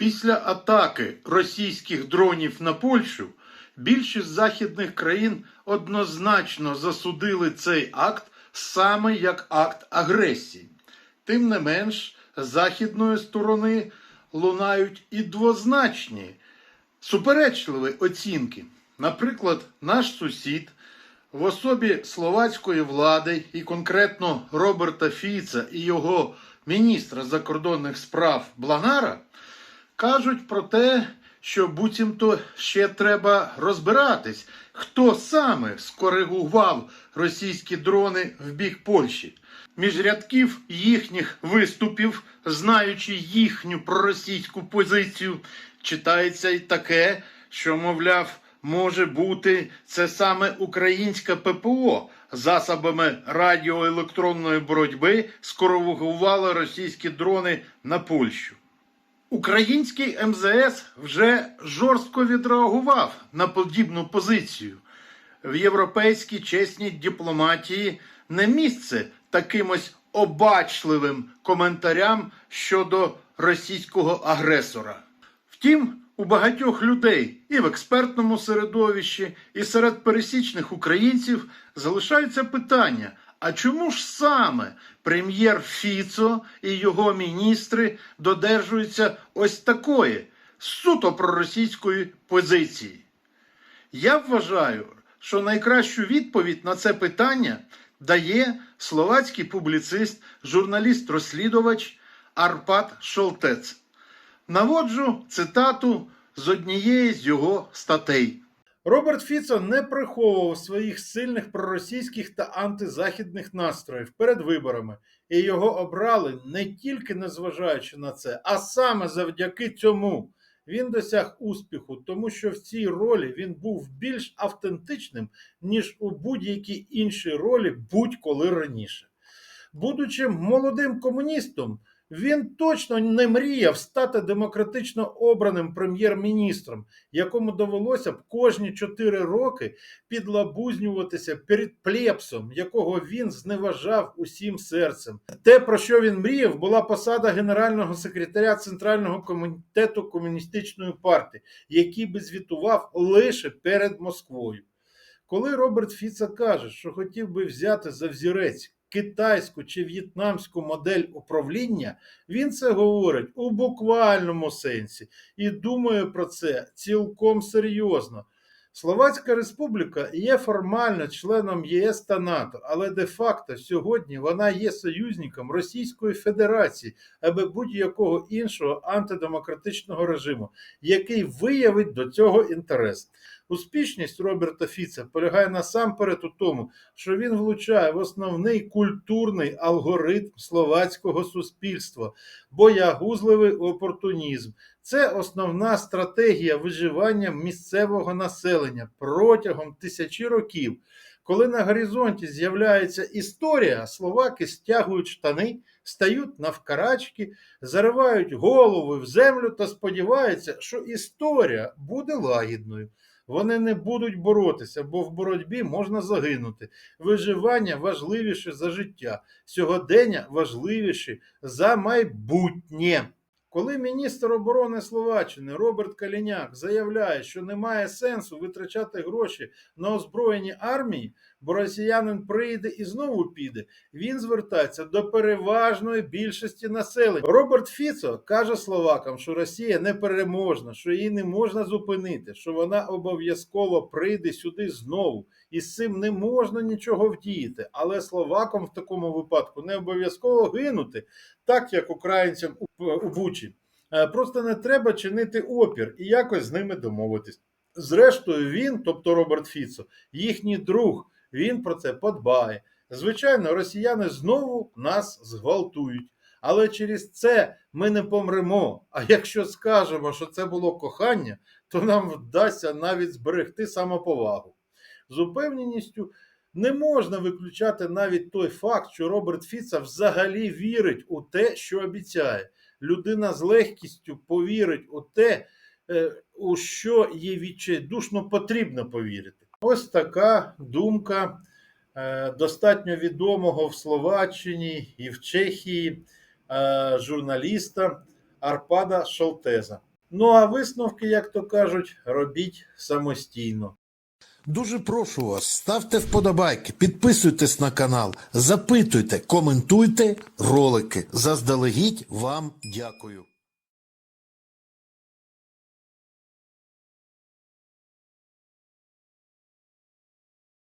Після атаки російських дронів на Польщу більшість західних країн однозначно засудили цей акт саме як акт агресії. Тим не менш, з західної сторони лунають і двозначні суперечливі оцінки. Наприклад, наш сусід в особі словацької влади і конкретно Роберта Фіца і його міністра закордонних справ Бланара кажуть про те, що буцімто ще треба розбиратись, хто саме скоригував російські дрони в бік Польщі. Між рядків їхніх виступів, знаючи їхню проросійську позицію, читається й таке, що, мовляв, може бути це саме українське ППО засобами радіоелектронної боротьби скоригувало російські дрони на Польщу. Український МЗС вже жорстко відреагував на подібну позицію. В європейській чесній дипломатії не місце таким ось обачливим коментарям щодо російського агресора. Втім, у багатьох людей і в експертному середовищі, і серед пересічних українців залишаються питання: а чому ж саме прем'єр Фіцо і його міністри додержуються ось такої суто проросійської позиції? Я вважаю, що найкращу відповідь на це питання дає словацький публіцист, журналіст-розслідувач Арпад Шолтец. Наводжу цитату з однієї з його статей. Роберт Фіцо не приховував своїх сильних проросійських та антизахідних настроїв перед виборами, і його обрали не тільки незважаючи на це, а саме завдяки цьому. Він досяг успіху, тому що в цій ролі він був більш автентичним, ніж у будь-якій іншій ролі будь-коли раніше. Будучи молодим комуністом, він точно не мріяв стати демократично обраним прем'єр-міністром, якому довелося б кожні чотири роки підлабузнюватися перед плепсом, якого він зневажав усім серцем. Те, про що він мріяв, була посада генерального секретаря Центрального комітету комуністичної партії, який би звітував лише перед Москвою. Коли Роберт Фіца каже, що хотів би взяти за взірець китайську чи в'єтнамську модель управління, він це говорить у буквальному сенсі і думає про це цілком серйозно. Словацька республіка є формально членом ЄС та НАТО, але де-факто сьогодні вона є союзником Російської Федерації або будь-якого іншого антидемократичного режиму, який виявить до цього інтерес. Успішність Роберта Фіца полягає насамперед у тому, що він влучає в основний культурний алгоритм словацького суспільства, боягузливий опортунізм. Це основна стратегія виживання місцевого населення протягом тисячі років. Коли на горизонті з'являється історія, словаки стягують штани, стають навкарачки, заривають голови в землю та сподіваються, що історія буде лагідною. Вони не будуть боротися, бо в боротьбі можна загинути. Виживання важливіше за життя, сьогодення важливіше за майбутнє. Коли міністр оборони Словаччини Роберт Каліняк заявляє, що немає сенсу витрачати гроші на озброєні армії, бо росіянин прийде і знову піде, він звертається до переважної більшості населення. Роберт Фіцо каже словакам, що Росія непереможна, що її не можна зупинити, що вона обов'язково прийде сюди знову, і з цим не можна нічого вдіяти. Але словакам в такому випадку не обов'язково гинути, так як українцям у, Бучі. Е, Просто не треба чинити опір і якось з ними домовитись. Зрештою, він, тобто Роберт Фіцо, їхній друг, він про це подбає. Звичайно, росіяни знову нас зґвалтують. Але через це ми не помремо. А якщо скажемо, що це було кохання, то нам вдасться навіть зберегти самоповагу. З упевненістю не можна виключати навіть той факт, що Роберт Фіца взагалі вірить у те, що обіцяє. Людина з легкістю повірить у те, е, у що їй відчайдушно потрібно повірити. Ось така думка е, достатньо відомого в Словаччині і в Чехії е, журналіста Арпада Шолтеза. Ну а висновки, як то кажуть, робіть самостійно. Дуже прошу вас, ставте вподобайки, підписуйтесь на канал, запитуйте, коментуйте ролики. Заздалегідь вам дякую.